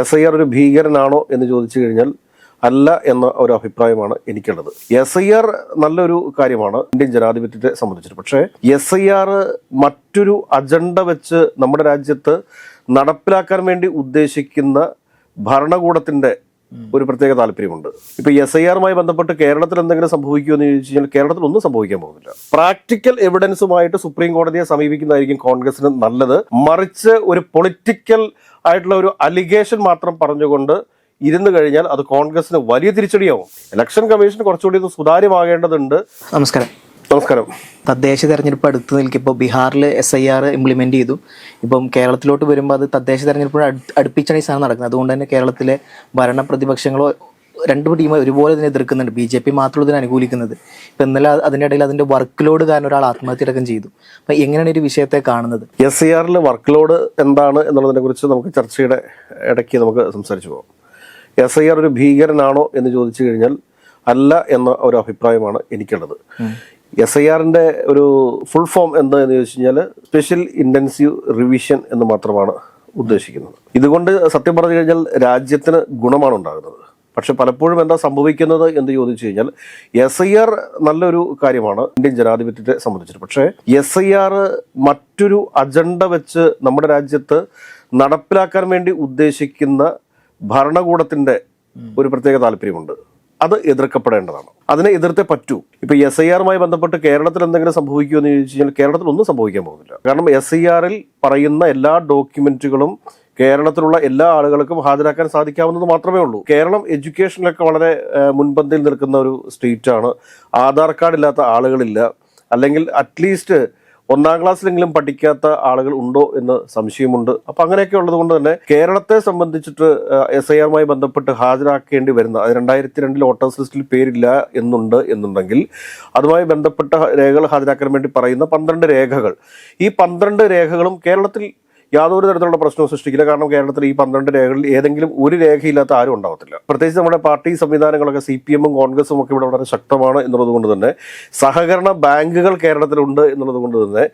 S I R ഒരു ഭീകരനാണോ എന്ന് ചോദിച്ചു കഴിഞ്ഞാൽ അല്ല എന്ന ഒരു അഭിപ്രായമാണ് എനിക്കുള്ളത്. എസ് ഐ ആർ നല്ലൊരു കാര്യമാണ് ഇന്ത്യൻ ജനാധിപത്യത്തെ സംബന്ധിച്ചിട്ട്. പക്ഷേ എസ് ഐ ആർ മറ്റൊരു അജണ്ട വെച്ച് നമ്മുടെ രാജ്യത്ത് നടപ്പിലാക്കാൻ വേണ്ടി ഉദ്ദേശിക്കുന്ന ഭരണകൂടത്തിന്റെ ഒരു പ്രത്യേക താല്പര്യമുണ്ട്. ഇപ്പൊ എസ് ഐ ആറുമായി ബന്ധപ്പെട്ട് കേരളത്തിൽ എന്തെങ്കിലും സംഭവിക്കുമോ എന്ന് ചോദിച്ചു കഴിഞ്ഞാൽ കേരളത്തിൽ ഒന്നും സംഭവിക്കാൻ പോകുന്നില്ല. പ്രാക്ടിക്കൽ എവിഡൻസുമായിട്ട് സുപ്രീം കോടതിയെ സമീപിക്കുന്നതായിരിക്കും കോൺഗ്രസിന് നല്ലത്. മറിച്ച് ഒരു പൊളിറ്റിക്കൽ ആയിട്ടുള്ള ഒരു അലിഗേഷൻ മാത്രം പറഞ്ഞുകൊണ്ട് ഇരുന്ന് കഴിഞ്ഞാൽ അത് കോൺഗ്രസിന് വലിയ തിരിച്ചടിയാവും. ഇലക്ഷൻ കമ്മീഷൻ കുറച്ചുകൂടി ഒന്ന് സുതാര്യമാകേണ്ടതുണ്ട്. നമസ്കാരം. നമസ്കാരം. തദ്ദേശ തെരഞ്ഞെടുപ്പ് അടുത്ത് നിൽക്കിപ്പോൾ ബീഹാറിൽ എസ് ഐ ആർ ഇംപ്ലിമെന്റ് ചെയ്തു. ഇപ്പം കേരളത്തിലോട്ട് വരുമ്പോൾ അത് തദ്ദേശ തെരഞ്ഞെടുപ്പ് അടുപ്പിച്ചാണ് ഈ സാധനം നടക്കുന്നത്. അതുകൊണ്ട് തന്നെ കേരളത്തിലെ ഭരണ പ്രതിപക്ഷങ്ങളോ രണ്ട് ടീമും ഒരുപോലെ ഇതിനെ എതിർക്കുന്നുണ്ട്. ബി ജെ പി മാത്രമുള്ള ഇതിനെ അനുകൂലിക്കുന്നത്. ഇപ്പം ഇന്നലെ അതിന്റെ ഇടയിൽ അതിന്റെ വർക്ക് ലോഡ് കാരണം ഒരാൾ ആത്മഹത്യ അടക്കം ചെയ്തു. അപ്പം എങ്ങനെയാണ് ഒരു വിഷയത്തെ കാണുന്നത്? എസ് സി ആറിലെ വർക്ക് ലോഡ് എന്താണ് എന്നുള്ളതിനെ കുറിച്ച് നമുക്ക് ചർച്ചയുടെ ഇടയ്ക്ക് നമുക്ക് സംസാരിച്ചു പോകാം. എസ് ഐ ആർ ഒരു ഭീകരനാണോ എന്ന് ചോദിച്ചു കഴിഞ്ഞാൽ അല്ല എന്ന ഒരു അഭിപ്രായമാണ് എനിക്കുള്ളത്. എസ് ഐ ആറിന്റെ ഒരു ഫുൾ ഫോം എന്താ എന്ന് ചോദിച്ചു കഴിഞ്ഞാൽ സ്പെഷ്യൽ ഇന്റൻസീവ് റിവിഷൻ എന്ന് മാത്രമാണ് ഉദ്ദേശിക്കുന്നത്. ഇതുകൊണ്ട് സത്യം പറഞ്ഞു കഴിഞ്ഞാൽ രാജ്യത്തിന് ഗുണമാണ് ഉണ്ടാകുന്നത്. പക്ഷെ പലപ്പോഴും എന്താ സംഭവിക്കുന്നത് എന്ന് ചോദിച്ചു കഴിഞ്ഞാൽ എസ് ഐ ആർ നല്ലൊരു കാര്യമാണ് ഇന്ത്യൻ ജനാധിപത്യത്തെ സംബന്ധിച്ചിട്ട്. പക്ഷേ എസ് ഐ ആർ മറ്റൊരു അജണ്ട വെച്ച് നമ്മുടെ രാജ്യത്ത് നടപ്പിലാക്കാൻ വേണ്ടി ഉദ്ദേശിക്കുന്ന ഭരണകൂടത്തിന്റെ ഒരു പ്രത്യേക താല്പര്യമുണ്ട്. അത് എതിർക്കപ്പെടേണ്ടതാണ്. അതിനെ എതിർത്തേ പറ്റൂ. ഇപ്പൊ എസ് ഐ ആറുമായി ബന്ധപ്പെട്ട് കേരളത്തിൽ എന്തെങ്കിലും സംഭവിക്കുമോ എന്ന് ചോദിച്ചു കഴിഞ്ഞാൽ കേരളത്തിൽ ഒന്നും സംഭവിക്കാൻ പോകുന്നില്ല. കാരണം എസ് ഐ ആറിൽ പറയുന്ന എല്ലാ ഡോക്യുമെന്റുകളും കേരളത്തിലുള്ള എല്ലാ ആളുകൾക്കും ഹാജരാക്കാൻ സാധിക്കാവുന്നത് മാത്രമേ ഉള്ളൂ. കേരളം എഡ്യൂക്കേഷനിലൊക്കെ വളരെ മുൻപന്തിയിൽ നിൽക്കുന്ന ഒരു സ്റ്റേറ്റ് ആണ് ആധാർ കാർഡ് ഇല്ലാത്ത ആളുകളില്ല. അല്ലെങ്കിൽ അറ്റ്ലീസ്റ്റ് ഒന്നാം ക്ലാസ്സിലെങ്കിലും പഠിക്കാത്ത ആളുകൾ ഉണ്ടോ എന്ന് സംശയമുണ്ട്. അപ്പൊ അങ്ങനെയൊക്കെ ഉള്ളത് കൊണ്ട് തന്നെ കേരളത്തെ സംബന്ധിച്ചിട്ട് എസ് ഐ ആറുമായി ബന്ധപ്പെട്ട് ഹാജരാക്കേണ്ടി വരുന്ന അത് രണ്ടായിരത്തി രണ്ടിൽ വോട്ടേഴ്സ് ലിസ്റ്റിൽ പേരില്ല എന്നുണ്ട് എന്നുണ്ടെങ്കിൽ അതുമായി ബന്ധപ്പെട്ട രേഖകൾ ഹാജരാക്കാൻ വേണ്ടി പറയുന്ന പന്ത്രണ്ട് രേഖകൾ. ഈ പന്ത്രണ്ട് രേഖകളും കേരളത്തിൽ യാതൊരു തരത്തിലുള്ള പ്രശ്നവും സൃഷ്ടിക്കില്ല. കാരണം കേരളത്തിൽ ഈ പന്ത്രണ്ട് രേഖകളിൽ ഏതെങ്കിലും ഒരു രേഖയില്ലാത്ത ആരും ഉണ്ടാവത്തില്ല. പ്രത്യേകിച്ച് നമ്മുടെ പാർട്ടി സംവിധാനങ്ങളൊക്കെ സി പി എമ്മും കോൺഗ്രസും ഒക്കെ ഇവിടെ വളരെ ശക്തമാണ് എന്നുള്ളത് കൊണ്ട് തന്നെ സഹകരണ ബാങ്കുകൾ കേരളത്തിലുണ്ട് എന്നുള്ളത് കൊണ്ട് തന്നെ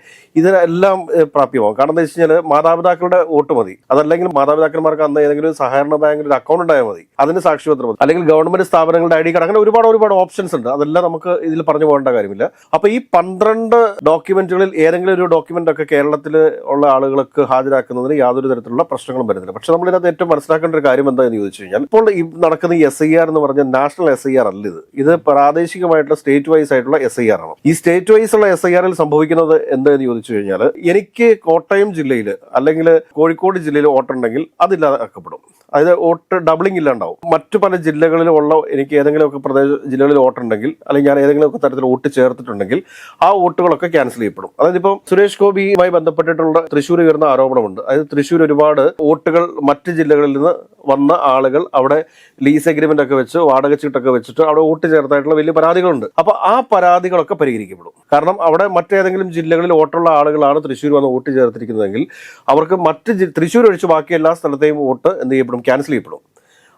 ഇതിനെല്ലാം പ്രാപ്യമാകും കാരണം എന്താ വെച്ച് കഴിഞ്ഞാൽ മാതാപിതാക്കളുടെ വോട്ട് മതി. അതല്ലെങ്കിൽ മാതാപിതാക്കന്മാർക്ക് അന്ന് ഏതെങ്കിലും സഹകരണ ബാങ്കിൽ ഒരു അക്കൗണ്ട് ഉണ്ടായാൽ മതി. അതിന് സാക്ഷ്യപത്രം മതി? അല്ലെങ്കിൽ ഗവൺമെന്റ് സ്ഥാപനങ്ങളുടെ ഐ ഡി കാർഡ് അങ്ങനെ ഒരുപാട് ഒരുപാട് ഓപ്ഷൻസ് ഉണ്ട്. അതെല്ലാം നമുക്ക് ഇതിൽ പറഞ്ഞു പോകേണ്ട കാര്യമില്ല. അപ്പൊ ഈ പന്ത്രണ്ട് ഡോക്യുമെന്റുകളിൽ ഏതെങ്കിലും ഒരു ഡോക്യുമെന്റ് ഒക്കെ കേരളത്തിൽ ഉള്ള ആളുകൾക്ക് ഹാജരാക്കുന്നതിന് യാതൊരു തരത്തിലുള്ള പ്രശ്നങ്ങളും വരുന്നില്ല. പക്ഷെ നമ്മൾ ഇതിനകത്ത് ഏറ്റവും മനസ്സിലാക്കേണ്ട ഒരു കാര്യം എന്താണെന്ന് ചോദിച്ചു കഴിഞ്ഞാൽ ഇപ്പോൾ ഈ നടക്കുന്ന എസ് ഐ ആർ എന്ന് പറഞ്ഞ നാഷണൽ എസ് ഐ ആർ അല്ല ഇത്. ഇത് പ്രാദേശികമായിട്ടുള്ള സ്റ്റേറ്റ് വൈസ് ആയിട്ടുള്ള എസ് ഐ ആർ ആണ്. ഈ സ്റ്റേറ്റ് വൈസ് ഉള്ള എസ് ഐ ആറിൽ സംഭവിക്കുന്നത് എന്താണെന്ന് ചോദിച്ചു കഴിഞ്ഞാൽ എനിക്ക് കോട്ടയം ജില്ലയിൽ അല്ലെങ്കിൽ കോഴിക്കോട് ജില്ലയിൽ വോട്ടുണ്ടെങ്കിൽ അതില്ലാതാക്കപ്പെടും അതായത് വോട്ട് ഡബിളിംഗ് ഇല്ലാണ്ടാവും. മറ്റു പല ജില്ലകളിലും ഉള്ള എനിക്ക് ഏതെങ്കിലുമൊക്കെ പ്രദേശ ജില്ലകളിൽ വോട്ടുണ്ടെങ്കിൽ അല്ലെങ്കിൽ ഞാൻ ഏതെങ്കിലുമൊക്കെ തരത്തിൽ വോട്ട് ചേർത്തിട്ടുണ്ടെങ്കിൽ ആ വോട്ടുകളൊക്കെ ക്യാൻസൽ ചെയ്യപ്പെടും. അതായത് ഇപ്പം സുരേഷ് ഗോപിയുമായി ബന്ധപ്പെട്ടിട്ടുള്ള തൃശ്ശൂർ ഉയർന്ന ആരോപണമുണ്ട്. അതായത് തൃശ്ശൂർ ഒരുപാട് വോട്ടുകൾ മറ്റ് ജില്ലകളിൽ നിന്ന് വന്ന ആളുകൾ അവിടെ ലീസ് എഗ്രിമെന്റ് ഒക്കെ വെച്ച് വാടക ചീട്ടൊക്കെ വെച്ചിട്ട് അവിടെ വോട്ട് ചേർത്തായിട്ടുള്ള വലിയ പരാതികളുണ്ട്. അപ്പൊ ആ പരാതികളൊക്കെ പരിഹരിക്കപ്പെടും. കാരണം അവിടെ മറ്റേതെങ്കിലും ജില്ലകളിൽ വോട്ടുള്ള ആളുകളാണ് തൃശ്ശൂർ വന്ന് വോട്ട് ചേർത്തിരിക്കുന്നതെങ്കിൽ അവർക്ക് മറ്റ് തൃശ്ശൂർ ഒഴിച്ച് ബാക്കി എല്ലാ സ്ഥലത്തെയും വോട്ട് എന്ത് ചെയ്യപ്പെടും? ക്യാൻസൽ ചെയ്യപ്പെടും.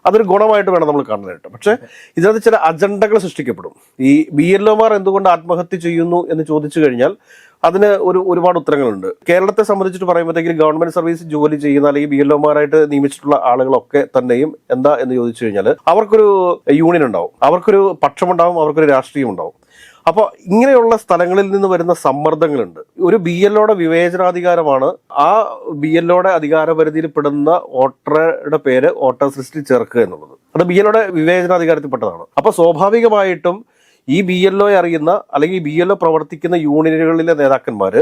അതൊരു ഗുണമായിട്ട് വേണം നമ്മൾ കാണാനായിട്ട് പക്ഷേ ഇതിനകത്ത് ചില അജണ്ടകൾ സൃഷ്ടിക്കപ്പെടും. ഈ ബി എൽ ഒമാർ എന്തുകൊണ്ട് ആത്മഹത്യ ചെയ്യുന്നു എന്ന് ചോദിച്ചു കഴിഞ്ഞാൽ അതിന് ഒരു ഒരുപാട് ഉത്തരങ്ങളുണ്ട്. കേരളത്തെ സംബന്ധിച്ചിട്ട് പറയുമ്പോഴത്തേക്കും ഗവൺമെന്റ് സർവീസ് ജോലി ചെയ്യുന്ന അല്ലെങ്കിൽ ബി എൽ ഒമാരായിട്ട് നിയമിച്ചിട്ടുള്ള ആളുകളൊക്കെ തന്നെയും എന്താ എന്ന് ചോദിച്ചു കഴിഞ്ഞാൽ അവർക്കൊരു യൂണിയൻ ഉണ്ടാവും. അവർക്കൊരു പക്ഷമുണ്ടാവും അവർക്കൊരു രാഷ്ട്രീയം ഉണ്ടാവും അപ്പോൾ ഇങ്ങനെയുള്ള സ്ഥലങ്ങളിൽ നിന്ന് വരുന്ന സമ്മർദ്ദങ്ങളുണ്ട്. ഒരു ബി എല്ലോടെ വിവേചനാധികാരമാണ്. ആ ബി എല്ലോടെ അധികാരപരിധിയിൽ പെടുന്ന വോട്ടറുടെ പേര് വോട്ടേഴ്സ് ലിസ്റ്റിൽ ചേർക്കുക എന്നുള്ളത്. അത് ബി എല്ലോടെ വിവേചനാധികാരത്തിൽപ്പെട്ടതാണ്. അപ്പോൾ സ്വാഭാവികമായിട്ടും ഈ ബി എൽ അറിയുന്ന അല്ലെങ്കിൽ ബി എൽ പ്രവർത്തിക്കുന്ന യൂണിയനുകളിലെ നേതാക്കന്മാർ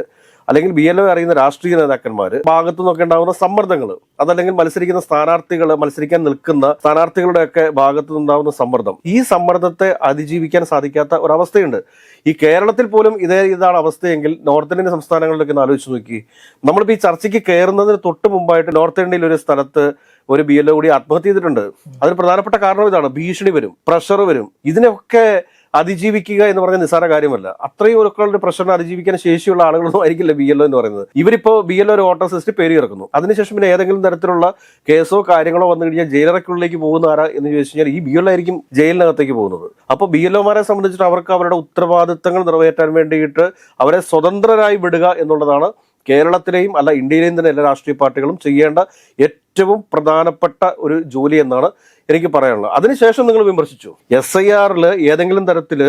അല്ലെങ്കിൽ ബി എൽ ഒ അറിയുന്ന രാഷ്ട്രീയ നേതാക്കന്മാർ ഭാഗത്തു നിന്നൊക്കെ ഉണ്ടാകുന്ന സമ്മർദ്ദങ്ങൾ അതല്ലെങ്കിൽ മത്സരിക്കുന്ന സ്ഥാനാർത്ഥികൾ മത്സരിക്കാൻ നിൽക്കുന്ന സ്ഥാനാർത്ഥികളുടെ ഒക്കെ ഭാഗത്തു നിന്നുണ്ടാകുന്ന സമ്മർദ്ദം. ഈ സമ്മർദ്ദത്തെ അതിജീവിക്കാൻ സാധിക്കാത്ത ഒരവസ്ഥയുണ്ട്. ഈ കേരളത്തിൽ പോലും ഇതേ ഇതാണ് അവസ്ഥയെങ്കിൽ നോർത്ത് ഇന്ത്യൻ സംസ്ഥാനങ്ങളിലൊക്കെ ഒന്ന് ആലോചിച്ച് നോക്കി. നമ്മളിപ്പോൾ ഈ ചർച്ചയ്ക്ക് കയറുന്നതിന് തൊട്ട് മുമ്പായിട്ട് നോർത്ത് ഇന്ത്യയിൽ ഒരു സ്ഥലത്ത് ഒരു ബി എൽ ഒ കൂടി ആത്മഹത്യ ചെയ്തിട്ടുണ്ട്. അതിന് പ്രധാനപ്പെട്ട കാരണം ഇതാണ്. ഭീഷണി വരും പ്രഷർ വരും. ഇതിനൊക്കെ അതിജീവിക്കുക എന്ന് പറഞ്ഞ നിസ്സാര കാര്യമല്ല. അത്രയും ഒരുക്കളുടെ പ്രശ്നം അതിജീവിക്കാൻ ശേഷിയുള്ള ആളുകളൊന്നും ആയിരിക്കില്ല ബി എന്ന് പറയുന്നത്. ഇവരിപ്പോ ബി എൽ ഒരു വോട്ടർ സിസ്റ്റ് പേര് ഇറക്കുന്നു അതിനുശേഷം പിന്നെ ഏതെങ്കിലും തരത്തിലുള്ള കേസോ കാര്യങ്ങളോ വന്നു കഴിഞ്ഞാൽ ജയിലറയ്ക്കുള്ളിലേക്ക് പോകുന്ന ആരാ എന്ന് ചോദിച്ചു കഴിഞ്ഞാൽ ഈ ബി ആയിരിക്കും ജയിലിനകത്തേക്ക് പോകുന്നത്. അപ്പോൾ ബി എൽ ഒമാരെ സംബന്ധിച്ചിട്ട് അവർക്ക് അവരുടെ ഉത്തരവാദിത്തങ്ങൾ നിറവേറ്റാൻ വേണ്ടിയിട്ട് അവരെ സ്വതന്ത്രരായി വിടുക എന്നുള്ളതാണ് കേരളത്തിലെയും അല്ല ഇന്ത്യയിലെയും തന്നെ എല്ലാ രാഷ്ട്രീയ പാർട്ടികളും ചെയ്യേണ്ട ഏറ്റവും പ്രധാനപ്പെട്ട ഒരു ജോലി എന്നാണ് എനിക്ക് പറയാനുള്ളത്. അതിനുശേഷം നിങ്ങൾ വിമർശിച്ചു. എസ് ഐ ആറിൽ ഏതെങ്കിലും തരത്തിൽ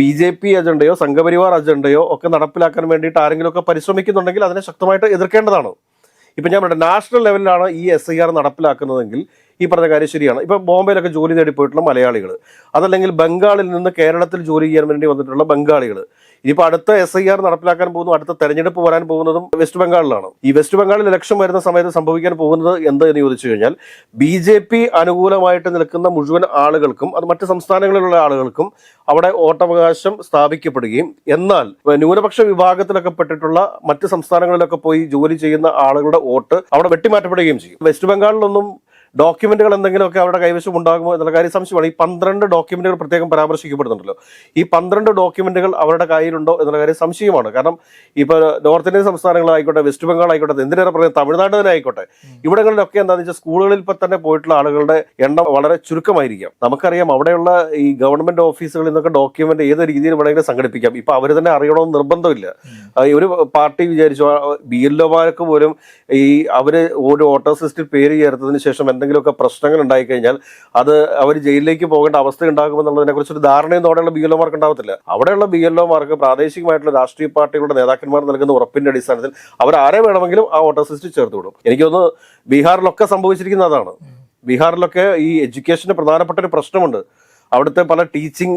ബി ജെ പി അജണ്ടയോ സംഘപരിവാർ അജണ്ടയോ ഒക്കെ നടപ്പിലാക്കാൻ വേണ്ടിയിട്ട് ആരെങ്കിലും ഒക്കെ പരിശ്രമിക്കുന്നുണ്ടെങ്കിൽ അതിനെ ശക്തമായിട്ട് എതിർക്കേണ്ടതാണ്. ഇപ്പം ഞാൻ പറയട്ടെ നാഷണൽ ലെവലിലാണ് ഈ എസ് ഐ ആർ നടപ്പിലാക്കുന്നതെങ്കിൽ ഈ പറഞ്ഞ കാര്യം ശരിയാണ്. ഇപ്പം ബോംബെയിലൊക്കെ ജോലി തേടി പോയിട്ടുള്ള മലയാളികൾ അതല്ലെങ്കിൽ ബംഗാളിൽ നിന്ന് കേരളത്തിൽ ജോലി ചെയ്യാൻ വേണ്ടി വന്നിട്ടുള്ള ബംഗാളികൾ ഇനിയിപ്പോൾ അടുത്ത എസ് ഐ ആർ നടപ്പിലാക്കാൻ പോകുന്നു അടുത്ത തെരഞ്ഞെടുപ്പ് വരാൻ പോകുന്നതും വെസ്റ്റ് ബംഗാളിലാണ് ഈ വെസ്റ്റ് ബംഗാളിൽ ഇലക്ഷൻ വരുന്ന സമയത്ത് സംഭവിക്കാൻ പോകുന്നത് എന്ത് എന്ന് ചോദിച്ചു കഴിഞ്ഞാൽ ബി ജെ പി അനുകൂലമായിട്ട് നിൽക്കുന്ന മുഴുവൻ ആളുകൾക്കും അത് മറ്റ് സംസ്ഥാനങ്ങളിലുള്ള ആളുകൾക്കും അവിടെ വോട്ടവകാശം സ്ഥാപിക്കപ്പെടുകയും എന്നാൽ ന്യൂനപക്ഷ വിഭാഗത്തിലൊക്കെ പെട്ടിട്ടുള്ള മറ്റ് സംസ്ഥാനങ്ങളിലൊക്കെ പോയി ജോലി ചെയ്യുന്ന ആളുകളുടെ വോട്ട് അവിടെ വെട്ടിമാറ്റപ്പെടുകയും ചെയ്യും. വെസ്റ്റ് ബംഗാളിലൊന്നും ഡോക്യുമെന്റുകൾ എന്തെങ്കിലുമൊക്കെ അവരുടെ കൈവശം ഉണ്ടാകുമോ എന്നുള്ള കാര്യം സംശയമാണ്. ഈ പന്ത്രണ്ട് ഡോക്യുമെന്റുകൾ പ്രത്യേകം പരാമർശിക്കപ്പെടുന്നുണ്ടല്ലോ. ഈ പന്ത്രണ്ട് ഡോക്യുമെന്റുകൾ അവരുടെ കയ്യിലുണ്ടോ എന്നുള്ള കാര്യം സംശയമാണ്. കാരണം ഇപ്പോൾ നോർത്ത് ഇന്ത്യൻ സംസ്ഥാനങ്ങളായിക്കോട്ടെ വെസ്റ്റ് ബംഗാൾ ആയിക്കോട്ടെ എന്തിനേറെ പറയുന്നത് തമിഴ്നാട് തന്നെ ആയിക്കോട്ടെ. ഇവിടങ്ങളിലൊക്കെ എന്താണെന്ന് വെച്ചാൽ സ്കൂളുകളിൽ ഇപ്പം തന്നെ പോയിട്ടുള്ള ആളുകളുടെ എണ്ണം വളരെ ചുരുക്കമായിരിക്കാം. നമുക്കറിയാം അവിടെയുള്ള ഈ ഗവൺമെന്റ് ഓഫീസുകളിൽ നിന്നൊക്കെ ഡോക്യുമെന്റ് ഏത് രീതിയിൽ വേണമെങ്കിലും സംഘടിപ്പിക്കാം. ഇപ്പൊ അവർ തന്നെ അറിയണമെന്ന് നിർബന്ധമില്ല. ഒരു പാർട്ടി വിചാരിച്ചു ബി എൽ ഒമാർക്ക് പോലും ഈ അവർ ഒരു വോട്ടേഴ്സ് ലിസ്റ്റിൽ പേര് ചേർത്തതിന് ശേഷം എന്തെങ്കിലുമൊക്കെ പ്രശ്നങ്ങൾ ഉണ്ടായിക്കഴിഞ്ഞാൽ അത് അവർ ജയിലിലേക്ക് പോകേണ്ട അവസ്ഥ ഉണ്ടാകുമെന്നുള്ളതിനെ കുറിച്ച് ഒരു ധാരണയൊന്നും അവിടെയുള്ള ബി എൽ ഒമാർക്ക് ഉണ്ടാവത്തില്ല. അവിടെയുള്ള ബി എൽ ഒമാർക്ക് പ്രാദേശികമായിട്ടുള്ള രാഷ്ട്രീയ പാർട്ടികളുടെ നേതാക്കന്മാർ നൽകുന്ന ഉറപ്പിന്റെ അടിസ്ഥാനത്തിൽ അവർ ആരെ വേണമെങ്കിലും ആ വോട്ടർ ലിസ്റ്റിൽ ചേർത്ത് വിടും. എനിക്ക് തോന്നുന്നു ബീഹാറിലൊക്കെ സംഭവിച്ചിരിക്കുന്ന അതാണ്. ബീഹാറിലൊക്കെ ഈ എഡ്യൂക്കേഷന് പ്രധാനപ്പെട്ട ഒരു പ്രശ്നമുണ്ട്. അവിടുത്തെ പല ടീച്ചിങ്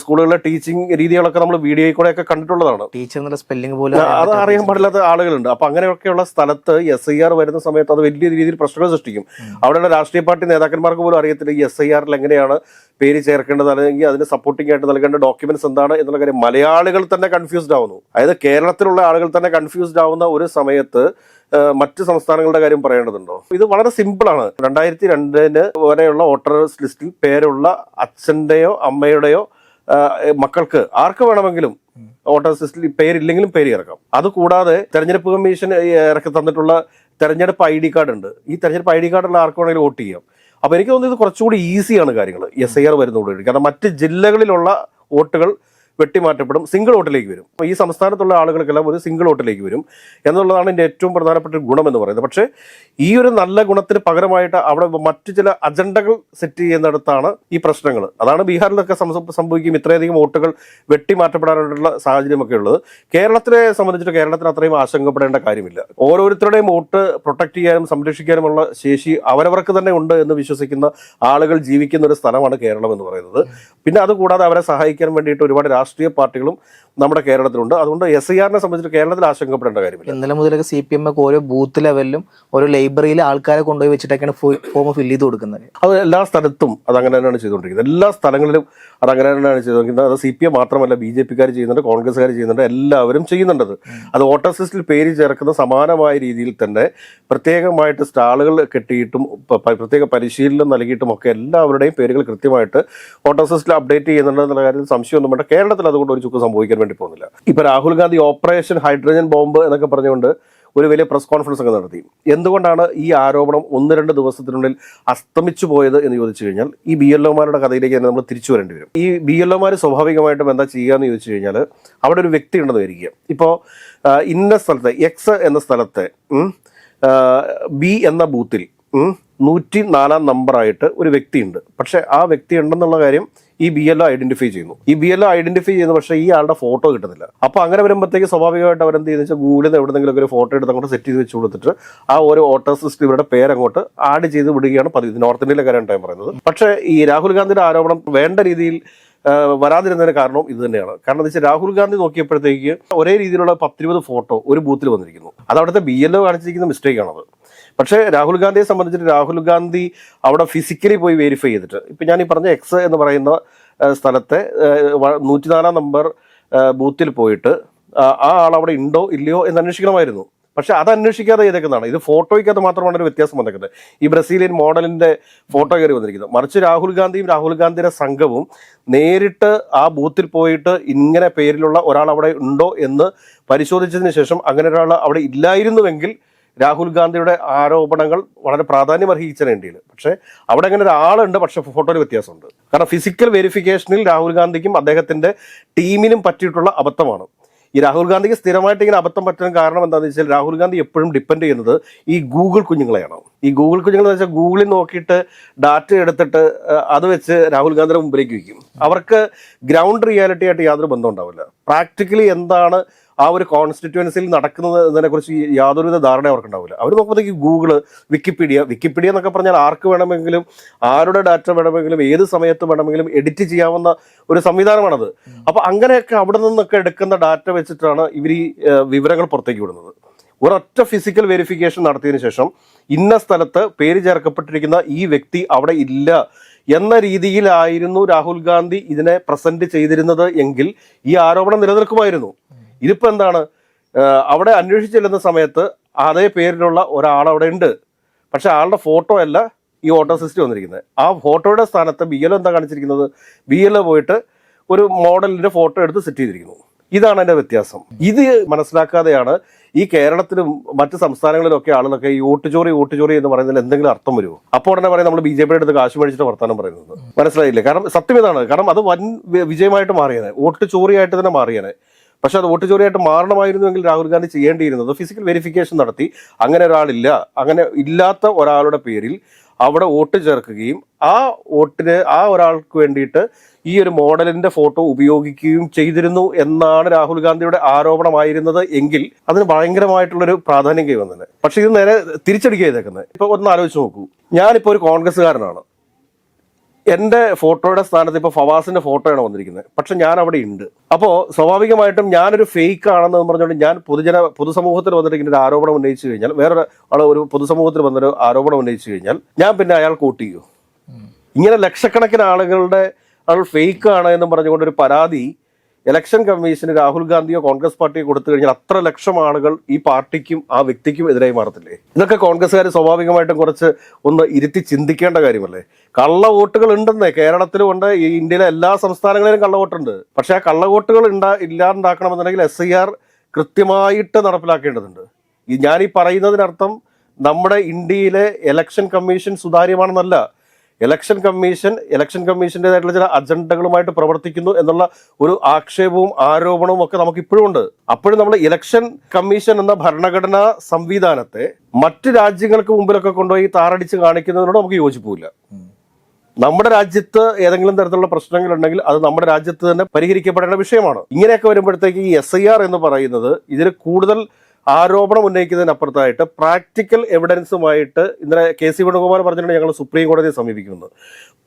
സ്കൂളുകളിലെ ടീച്ചിങ് രീതികളൊക്കെ നമ്മൾ വീഡിയോയിൽ കൂടെ ഒക്കെ കണ്ടിട്ടുള്ളതാണ്. ടീച്ചർ എന്നുള്ള സ്പെല്ലിംഗ് പോലും അത് അറിയാൻ പാടില്ലാത്ത ആളുകളുണ്ട്. അപ്പൊ അങ്ങനെയൊക്കെയുള്ള സ്ഥലത്ത് എസ് ഐ ആർ വരുന്ന സമയത്ത് അത് വലിയ രീതിയിൽ പ്രശ്നങ്ങൾ സൃഷ്ടിക്കും. അവിടെയുള്ള രാഷ്ട്രീയ പാർട്ടി നേതാക്കന്മാർക്ക് പോലും അറിയത്തില്ല ഈ എസ് ഐ ആറിൽ എങ്ങനെയാണ് പേര് ചേർക്കേണ്ടത് അല്ലെങ്കിൽ അതിന് സപ്പോർട്ടിംഗ് ആയിട്ട് നൽകേണ്ട ഡോക്യുമെന്റ്സ് എന്താണ് എന്നുള്ള കാര്യം. മലയാളികൾ തന്നെ കൺഫ്യൂസ്ഡ് ആവുന്നു. അതായത് കേരളത്തിലുള്ള ആളുകൾ തന്നെ കൺഫ്യൂസ്ഡ് ആവുന്ന ഒരു സമയത്ത് മറ്റ് സംസ്ഥാനങ്ങളുടെ കാര്യം പറയേണ്ടതുണ്ടോ? ഇത് വളരെ സിമ്പിൾ ആണ്. രണ്ടായിരത്തി രണ്ടിന് വരെയുള്ള വോട്ടേഴ്സ് ലിസ്റ്റിൽ പേരുള്ള അച്ഛന്റെയോ അമ്മയുടെയോ മക്കൾക്ക് ആർക്ക് വേണമെങ്കിലും വോട്ടർ ലിസ്റ്റിൽ പേരില്ലെങ്കിലും പേര് ചേർക്കാം. അതുകൂടാതെ തെരഞ്ഞെടുപ്പ് കമ്മീഷൻ ഇറക്കി തന്നിട്ടുള്ള തെരഞ്ഞെടുപ്പ് ഐ ഡി കാർഡ് ഉണ്ട്. ഈ തെരഞ്ഞെടുപ്പ് ഐ ഡി കാർഡുള്ള ആർക്ക് വേണമെങ്കിലും വോട്ട് ചെയ്യാം. അപ്പോൾ എനിക്ക് തോന്നുന്നത് കുറച്ചുകൂടി ഈസിയാണ് കാര്യങ്ങൾ എസ് ഐ ആർ വരുന്നതോടുകൂടി. കാരണം മറ്റ് ജില്ലകളിലുള്ള വോട്ടുകൾ വെട്ടിമാറ്റപ്പെടും സിംഗിൾ വോട്ടിലേക്ക് വരും. ഈ സംസ്ഥാനത്തുള്ള ആളുകൾക്കെല്ലാം ഒരു സിംഗിൾ വോട്ടിലേക്ക് വരും. എന്നുള്ളതാണ് എന്റെ ഏറ്റവും പ്രധാനപ്പെട്ട ഗുണം എന്ന് പറയുന്നത്. പക്ഷേ ഈ ഒരു നല്ല ഗുണത്തിന് പകരമായിട്ട് അവിടെ മറ്റു ചില അജണ്ടകൾ സെറ്റ് ചെയ്യുന്നിടത്താണ് ഈ പ്രശ്നങ്ങൾ. അതാണ് ബീഹാറിലൊക്കെ സംഭ- സംഭവിക്കും ഇത്രയധികം വോട്ടുകൾ വെട്ടിമാറ്റപ്പെടാനുള്ള സാഹചര്യമൊക്കെ ഉള്ളത്. കേരളത്തിനെ സംബന്ധിച്ചിട്ട് കേരളത്തിന് അത്രയും ആശങ്കപ്പെടേണ്ട കാര്യമില്ല. ഓരോരുത്തരുടെയും വോട്ട് പ്രൊട്ടക്ട് ചെയ്യാനും സംരക്ഷിക്കാനുമുള്ള ശേഷി അവരവർക്ക് തന്നെ ഉണ്ട് എന്ന് വിശ്വസിക്കുന്ന ആളുകൾ ജീവിക്കുന്ന ഒരു സ്ഥലമാണ് കേരളം എന്ന് പറയുന്നത്. പിന്നെ അതുകൂടാതെ അവരെ സഹായിക്കാൻ വേണ്ടിയിട്ട് ഒരുപാട് രാഷ്ട്രീയ പാർട്ടികളും നമ്മുടെ കേരളത്തിലുണ്ട്. അതുകൊണ്ട് എസ് ഐ ആറിനെ സംബന്ധിച്ച് കേരളത്തിൽ ആശങ്കപ്പെടേണ്ട കാര്യമില്ല. ഇന്നലെ മുതലൊക്കെ സി പി എം ഒക്കെ ഓരോ ബൂത്ത് ലെവലിലും ഓരോ ലൈബ്രറിയിൽ ആൾക്കാരെ കൊണ്ടുപോയി വെച്ചിട്ടൊക്കെയാണ് ഫോം ഫില്ല് ചെയ്ത് കൊടുക്കുന്നത്. അത് എല്ലാ സ്ഥലത്തും അത് അങ്ങനെ തന്നെയാണ് ചെയ്തുകൊണ്ടിരിക്കുന്നത്. എല്ലാ സ്ഥലങ്ങളിലും അത് അങ്ങനെ തന്നെയാണ് ചെയ്തുകൊണ്ടിരിക്കുന്നത്. അത് സി പി എം മാത്രമല്ല ബി ജെ പിക്കാർ ചെയ്യുന്നുണ്ട് കോൺഗ്രസ്സുകാർ ചെയ്യുന്നുണ്ട് എല്ലാവരും ചെയ്യുന്നുണ്ടത് അത്. വോട്ടർ ലിസ്റ്റിൽ പേര് ചേർക്കുന്ന സമാനമായ രീതിയിൽ തന്നെ പ്രത്യേകമായിട്ട് സ്റ്റാളുകൾ കെട്ടിയിട്ടും പ്രത്യേക പരിശീലനം നൽകിയിട്ടും ഒക്കെ എല്ലാവരുടെയും പേരുകൾ കൃത്യമായിട്ട് വോട്ടർ ലിസ്റ്റിൽ അപ്ഡേറ്റ് ചെയ്യുന്നുണ്ട് എന്നുള്ള കാര്യത്തിൽ സംശയമൊന്നും വേണ്ട കേരളത്തിൽ അതുകൊണ്ട് ഒരു ചുക്ക് സംഭവിക്കാൻ വേണ്ടി പോകുന്നില്ല. ഇപ്പൊ Rahul Gandhi operation hydrogen bomb എന്നൊക്കെ പറഞ്ഞുകൊണ്ട് ഒരു വലിയ പ്രസ് കോൺഫറൻസ് ഒക്കെ നടത്തി. എന്തുകൊണ്ടാണ് ഈ ആരോപണം ഒന്ന് രണ്ട് ദിവസത്തിനുള്ളിൽ അസ്തമിച്ചു പോയത് എന്ന് ചോദിച്ചു കഴിഞ്ഞാൽ ഈ ബി എൽ ഒമാരുടെ കഥയിലേക്ക് തന്നെ നമ്മൾ തിരിച്ചു വരേണ്ടി വരും. ഈ ബി എൽ ഒമാർ സ്വാഭാവികമായിട്ടും എന്താ ചെയ്യുക എന്ന് ചോദിച്ചു കഴിഞ്ഞാൽ അവിടെ ഒരു വ്യക്തി ഉണ്ടെന്ന് വരിക ഇപ്പോൾ ഇന്ന സ്ഥലത്തെ എക്സ് എന്ന സ്ഥലത്തെ ബി എന്ന ബൂത്തിൽ നൂറ്റി നാലാം നമ്പറായിട്ട് ഒരു വ്യക്തിയുണ്ട്. പക്ഷെ ആ വ്യക്തി ഉണ്ടെന്നുള്ള കാര്യം ഈ ബി എൽ ഐഡന്റിഫൈ ചെയ്യുന്നു. ഈ ബി എൽ ഐഡന്റിഫൈ ചെയ്യുന്നു പക്ഷേ ഈ ആളുടെ ഫോട്ടോ കിട്ടുന്നില്ല. അപ്പോൾ അങ്ങനെ വരുമ്പോഴത്തേക്ക് സ്വാഭാവികമായിട്ട് അവരെന്ത് ചെയ്യുന്ന വെച്ചാൽ ഗൂഗിളിൽ നിന്ന് എവിടെന്നെങ്കിലും ഒരു ഫോട്ടോ എടുത്ത് അങ്ങോട്ട് സെറ്റ് ചെയ്ത് വെച്ച് കൊടുത്തിട്ട് ആ ഒരു വോട്ടേഴ്സ് ലിസ്റ്റ് ഇവരുടെ പേരങ്ങോട്ട് ആഡ് ചെയ്ത് വിടുകയാണ് പതിവ്. നോർത്ത് ഇന്ത്യയിലെ കാര്യം ഞാൻ പറയുന്നത്. പക്ഷേ ഈ രാഹുൽ ഗാന്ധിയുടെ ആരോപണം വേണ്ട രീതിയിൽ വരാതിരുന്നതിന് കാരണം ഇത് തന്നെയാണ്. കാരണം എന്താ വെച്ചാൽ രാഹുൽ ഗാന്ധി നോക്കിയപ്പോഴത്തേക്ക് ഒരേ രീതിയിലുള്ള പത്തിരുപത് ഫോട്ടോ ഒരു ബൂത്തിൽ വന്നിരിക്കുന്നു. അത് അവിടുത്തെ ബി എൽ കാണിച്ചിരിക്കുന്ന മിസ്റ്റേക്ക് ആണത്. പക്ഷേ രാഹുൽ ഗാന്ധിയെ സംബന്ധിച്ചിട്ട് രാഹുൽ ഗാന്ധി അവിടെ ഫിസിക്കലി പോയി വെരിഫൈ ചെയ്തിട്ട്. ഇപ്പം ഞാൻ ഈ പറഞ്ഞ എക്സ് എന്ന് പറയുന്ന സ്ഥലത്തെ നൂറ്റിനാലാം നമ്പർ ബൂത്തിൽ പോയിട്ട് ആ ആൾ അവിടെ ഉണ്ടോ ഇല്ലയോ എന്ന് അന്വേഷിക്കണമായിരുന്നു. പക്ഷെ അത് അന്വേഷിക്കാതെ ചെയ്തേക്കുന്നതാണ്. ഇത് ഫോട്ടോയ്ക്കകത്ത് മാത്രമാണ് ഒരു വ്യത്യാസം വന്നേക്കുന്നത്. ഈ ബ്രസീലിയൻ മോഡലിന്റെ ഫോട്ടോ കയറി വന്നിരിക്കുന്നത് മറിച്ച് രാഹുൽ ഗാന്ധിയും രാഹുൽ ഗാന്ധിയുടെ സംഘവും നേരിട്ട് ആ ബൂത്തിൽ പോയിട്ട് ഇങ്ങനെ പേരിലുള്ള ഒരാൾ അവിടെ ഉണ്ടോ എന്ന് പരിശോധിച്ചതിന് ശേഷം അങ്ങനെ ഒരാൾ അവിടെ ഇല്ലായിരുന്നുവെങ്കിൽ രാഹുൽ ഗാന്ധിയുടെ ആരോപണങ്ങൾ വളരെ പ്രാധാന്യം അർഹിച്ചതിനിടയിൽ പക്ഷേ അവിടെ അങ്ങനെ ഒരാളുണ്ട് പക്ഷെ ഫോട്ടോയിൽ വ്യത്യാസമുണ്ട്. കാരണം ഫിസിക്കൽ വെരിഫിക്കേഷനിൽ രാഹുൽ ഗാന്ധിക്കും അദ്ദേഹത്തിന്റെ ടീമിനും പറ്റിയിട്ടുള്ള അബദ്ധമാണ്. ഈ രാഹുൽ ഗാന്ധിക്ക് സ്ഥിരമായിട്ട് ഇങ്ങനെ അബദ്ധം പറ്റാൻ കാരണം എന്താണെന്ന് വെച്ചാൽ രാഹുൽ ഗാന്ധി എപ്പോഴും ഡിപ്പെൻഡ് ചെയ്യുന്നത് ഈ ഗൂഗിൾ കുഞ്ഞുങ്ങളെയാണ്. ഈ ഗൂഗിൾ കുഞ്ഞുങ്ങൾ എന്ന് വെച്ചാൽ ഗൂഗിളിൽ നോക്കിയിട്ട് ഡാറ്റ എടുത്തിട്ട് അത് വെച്ച് രാഹുൽ ഗാന്ധിയുടെ മുമ്പിലേക്ക് വയ്ക്കും. അവർക്ക് ഗ്രൗണ്ട് റിയാലിറ്റി ആയിട്ട് യാതൊരു ബന്ധം ഉണ്ടാവില്ല. പ്രാക്ടിക്കലി എന്താണ് ആ ഒരു കോൺസ്റ്റിറ്റ്യുവൻസിയിൽ നടക്കുന്നത് എന്നതിനെ കുറിച്ച് യാതൊരുവിധ ധാരണ അവർക്ക് ഉണ്ടാവില്ല. അവർ നോക്കുമ്പോഴത്തേക്ക് ഗൂഗിൾ വിക്കിപീഡിയ വിക്കിപീഡിയ എന്നൊക്കെ പറഞ്ഞാൽ ആർക്ക് വേണമെങ്കിലും ആരുടെ ഡാറ്റ വേണമെങ്കിലും ഏത് സമയത്ത് വേണമെങ്കിലും എഡിറ്റ് ചെയ്യാവുന്ന ഒരു സംവിധാനമാണത്. അപ്പൊ അങ്ങനെയൊക്കെ അവിടെ നിന്നൊക്കെ എടുക്കുന്ന ഡാറ്റ വെച്ചിട്ടാണ് ഇവർ ഈ വിവരങ്ങൾ പുറത്തേക്ക് വിടുന്നത്. ഒരൊറ്റ ഫിസിക്കൽ വെരിഫിക്കേഷൻ നടത്തിയതിനു ശേഷം ഇന്ന സ്ഥലത്ത് പേര് ചേർക്കപ്പെട്ടിരിക്കുന്ന ഈ വ്യക്തി അവിടെ ഇല്ല എന്ന രീതിയിലായിരുന്നു രാഹുൽ ഗാന്ധി ഇതിനെ പ്രസന്റ് ചെയ്തിരുന്നത് എങ്കിൽ ഈ ആരോപണം നിലനിൽക്കുമായിരുന്നു. ഇതിപ്പോ എന്താണ്? അവിടെ അന്വേഷിച്ച് ചെല്ലുന്ന സമയത്ത് അതേ പേരിലുള്ള ഒരാൾ അവിടെ ഉണ്ട്. പക്ഷെ ആളുടെ ഫോട്ടോ അല്ല ഈ ഓട്ടോ സിസ്റ്റം വന്നിരിക്കുന്നത്. ആ ഫോട്ടോയുടെ സ്ഥാനത്ത് ബി എൽ എന്താ കാണിച്ചിരിക്കുന്നത്? ബി എൽ പോയിട്ട് ഒരു മോഡലിന്റെ ഫോട്ടോ എടുത്ത് സെറ്റ് ചെയ്തിരിക്കുന്നു. ഇതാണ് അതിന്റെ വ്യത്യാസം. ഇത് മനസ്സിലാക്കാതെയാണ് ഈ കേരളത്തിലും മറ്റ് സംസ്ഥാനങ്ങളിലൊക്കെ ആളുകളൊക്കെ ഈ വോട്ടുചോറി വോട്ടുചോറി എന്ന് പറയുന്നതിൽ എന്തെങ്കിലും അർത്ഥം വരുമോ? അപ്പോൾ ഉടനെ പറയും നമ്മൾ ബി ജെ പിയുടെ അടുത്ത് കാശ് മേടിച്ചിട്ട് വർത്താനം പറയുന്നത്. മനസ്സിലായില്ലേ? കാരണം സത്യം ഇതാണ്. കാരണം അത് വൻ വിജയമായിട്ട് മാറിയത് വോട്ട് ചോറിയായിട്ട് തന്നെ മാറിയത് പക്ഷെ അത് വോട്ട് ചോറിയായിട്ട് മാറണമായിരുന്നുവെങ്കിൽ രാഹുൽ ഗാന്ധി ചെയ്യേണ്ടിയിരുന്നത് ഫിസിക്കൽ വെരിഫിക്കേഷൻ നടത്തി. അങ്ങനെ ഒരാളില്ല. അങ്ങനെ ഇല്ലാത്ത ഒരാളുടെ പേരിൽ അവിടെ വോട്ട് ചേർക്കുകയും ആ വോട്ടിന് ആ ഒരാൾക്ക് വേണ്ടിയിട്ട് ഈ ഒരു മോഡലിന്റെ ഫോട്ടോ ഉപയോഗിക്കുകയും ചെയ്തിരുന്നു എന്നാണ് രാഹുൽ ഗാന്ധിയുടെ ആരോപണമായിരുന്നത് എങ്കിൽ അതിന് ഭയങ്കരമായിട്ടുള്ളൊരു പ്രാധാന്യം കൈവന്നത് പക്ഷെ ഇത് നേരെ തിരിച്ചടിക്കുക ചെയ്തേക്കുന്നത്. ഇപ്പൊ ഒന്ന് ആലോചിച്ച് നോക്കൂ. ഞാനിപ്പോ ഒരു കോൺഗ്രസ്സുകാരനാണ്. എന്റെ ഫോട്ടോയുടെ സ്ഥാനത്ത് ഇപ്പൊ ഫവാസിന്റെ ഫോട്ടോയാണ് വന്നിരിക്കുന്നത്. പക്ഷെ ഞാൻ അവിടെ ഉണ്ട്. അപ്പോ സ്വാഭാവികമായിട്ടും ഞാനൊരു ഫേക്ക് ആണെന്ന് പറഞ്ഞുകൊണ്ട് ഞാൻ പൊതുജന പൊതുസമൂഹത്തിൽ വന്നിട്ട് ഇങ്ങനെ ഒരു ആരോപണം ഉന്നയിച്ചു കഴിഞ്ഞാൽ വേറൊരു ആൾ ഒരു പൊതുസമൂഹത്തിൽ വന്നൊരു ആരോപണം ഉന്നയിച്ചു കഴിഞ്ഞാൽ ഞാൻ പിന്നെ അയാൾ കൂട്ടിയോ ഇങ്ങനെ ലക്ഷക്കണക്കിന് ആളുകളുടെ ആൾ ഫേക്ക് ആണ് എന്ന് പറഞ്ഞുകൊണ്ട് ഒരു പരാതി ഇലക്ഷൻ കമ്മീഷന് രാഹുൽ ഗാന്ധിയോ കോൺഗ്രസ് പാർട്ടിയോ കൊടുത്തു കഴിഞ്ഞാൽ അത്ര ലക്ഷം ആളുകൾ ഈ പാർട്ടിക്കും ആ വ്യക്തിക്കും എതിരായി മാറത്തില്ലേ? ഇതൊക്കെ കോൺഗ്രസ്സുകാർ സ്വാഭാവികമായിട്ടും കുറച്ച് ഒന്ന് ഇരുത്തി ചിന്തിക്കേണ്ട കാര്യമല്ലേ? കള്ള വോട്ടുകൾ ഉണ്ടെന്നേ കേരളത്തിലും ഉണ്ട് ഈ ഇന്ത്യയിലെ എല്ലാ സംസ്ഥാനങ്ങളിലും കള്ള വോട്ടുണ്ട്. പക്ഷേ ആ കള്ള വോട്ടുകൾ ഉണ്ടാ ഇല്ലാണ്ടാക്കണമെന്നുണ്ടെങ്കിൽ എസ് ഐ ആർ കൃത്യമായിട്ട് നടപ്പിലാക്കേണ്ടതുണ്ട്. ഞാൻ ഈ പറയുന്നതിനർത്ഥം നമ്മുടെ ഇന്ത്യയിലെ ഇലക്ഷൻ കമ്മീഷൻ സുതാര്യമാണെന്നല്ല ഇലക്ഷൻ കമ്മീഷൻ ഇലക്ഷൻ കമ്മീഷന്റെതായിട്ടുള്ള ചില അജണ്ടകളുമായിട്ട് പ്രവർത്തിക്കുന്നു എന്നുള്ള ഒരു ആക്ഷേപവും ആരോപണവും ഒക്കെ നമുക്ക് ഇപ്പോഴും ഉണ്ട് അപ്പോഴും നമ്മൾ ഇലക്ഷൻ കമ്മീഷൻ എന്ന ഭരണഘടനാ സംവിധാനത്തെ മറ്റു രാജ്യങ്ങൾക്ക് മുമ്പിലൊക്കെ കൊണ്ടുപോയി താറടിച്ച് കാണിക്കുന്നതിനോട് നമുക്ക് യോജിപ്പില്ല നമ്മുടെ രാജ്യത്ത് ഏതെങ്കിലും തരത്തിലുള്ള പ്രശ്നങ്ങൾ ഉണ്ടെങ്കിൽ അത് നമ്മുടെ രാജ്യത്ത് തന്നെ പരിഹരിക്കപ്പെടേണ്ട വിഷയമാണ്. ഇങ്ങനെയൊക്കെ വരുമ്പോഴത്തേക്ക് ഈ എസ് എന്ന് പറയുന്നത് ഇതിന് കൂടുതൽ ആരോപണം ഉന്നയിക്കുന്നതിനപ്പുറത്തായിട്ട് പ്രാക്ടിക്കൽ എവിഡൻസുമായിട്ട് ഇന്നലെ കെ സി വേണുഗോപാൽ പറഞ്ഞിട്ടുണ്ട് ഞങ്ങൾ സുപ്രീം കോടതിയെ സമീപിക്കുന്നത്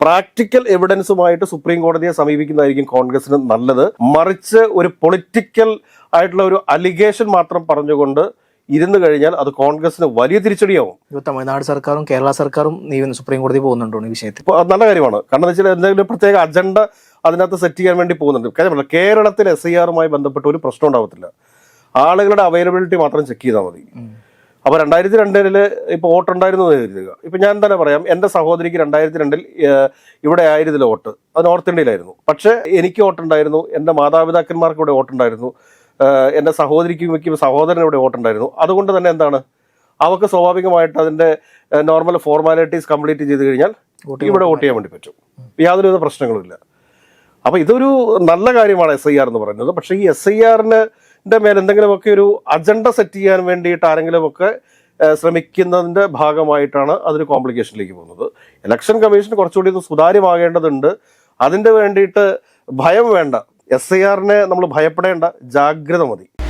പ്രാക്ടിക്കൽ എവിഡൻസുമായിട്ട് സുപ്രീം കോടതിയെ സമീപിക്കുന്നതായിരിക്കും കോൺഗ്രസിന് നല്ലത്. മറിച്ച് ഒരു പൊളിറ്റിക്കൽ ആയിട്ടുള്ള ഒരു അലിഗേഷൻ മാത്രം പറഞ്ഞുകൊണ്ട് ഇരുന്ന് കഴിഞ്ഞാൽ അത് കോൺഗ്രസിന് വലിയ തിരിച്ചടിയാവും. ഇപ്പോൾ തമിഴ്നാട് സർക്കാരും കേരള സർക്കാരും സുപ്രീം കോടതി പോകുന്നുണ്ടോ ഈ വിഷയത്തിൽ? നല്ല കാര്യമാണ്. കാരണം എന്താ വെച്ചാൽ എന്തെങ്കിലും പ്രത്യേക അജണ്ട അതിനകത്ത് സെറ്റ് ചെയ്യാൻ വേണ്ടി പോകുന്നുണ്ട്. കാര്യമല്ല കേരളത്തിൽ എസ് ഐ ആറുമായി ബന്ധപ്പെട്ട ഒരു പ്രശ്നം ഉണ്ടാവത്തില്ല. ആളുകളുടെ അവൈലബിലിറ്റി മാത്രം ചെക്ക് ചെയ്താൽ മതി. അപ്പൊ രണ്ടായിരത്തി രണ്ടിൽ ഇപ്പൊ വോട്ട് ഉണ്ടായിരുന്നു എന്ന് കരുതുക. ഇപ്പൊ ഞാൻ തന്നെ പറയാം എന്റെ സഹോദരിക്ക് രണ്ടായിരത്തി രണ്ടിൽ ഇവിടെ ആയിരുന്നില്ല വോട്ട്. അത് നോർത്ത് ഇന്ത്യയിലായിരുന്നു. പക്ഷെ എനിക്ക് വോട്ടുണ്ടായിരുന്നു എന്റെ മാതാപിതാക്കന്മാർക്ക് ഇവിടെ വോട്ടുണ്ടായിരുന്നു ഉണ്ടായിരുന്നു എന്റെ സഹോദരിക്കും വയ്ക്കും സഹോദരന് ഇവിടെ വോട്ടുണ്ടായിരുന്നു. അതുകൊണ്ട് തന്നെ എന്താണ്? അവർക്ക് സ്വാഭാവികമായിട്ട് അതിന്റെ നോർമൽ ഫോർമാലിറ്റീസ് കംപ്ലീറ്റ് ചെയ്ത് കഴിഞ്ഞാൽ ഇവിടെ വോട്ട് ചെയ്യാൻ വേണ്ടി പറ്റും. യാതൊരുവിധ പ്രശ്നങ്ങളും ഇല്ല. അപ്പൊ ഇതൊരു നല്ല കാര്യമാണ് എസ് ഐ ആർ എന്ന് പറയുന്നത്. പക്ഷേ ഈ എസ് ഐ ആറിന് മേൽ എന്തെങ്കിലുമൊക്കെ ഒരു അജണ്ട സെറ്റ് ചെയ്യാൻ വേണ്ടിയിട്ട് ആരെങ്കിലുമൊക്കെ ശ്രമിക്കുന്നതിന്റെ ഭാഗമായിട്ടാണ് അതൊരു കോംപ്ലിക്കേഷനിലേക്ക് പോകുന്നത്. ഇലക്ഷൻ കമ്മീഷൻ കുറച്ചുകൂടി ഇത് സുതാര്യമാകേണ്ടതുണ്ട്. അതിന്റെ വേണ്ടിയിട്ട് ഭയം വേണ്ട. എസ് ഐ ആറിനെ നമ്മൾ ഭയപ്പെടേണ്ട. ജാഗ്രത മതി.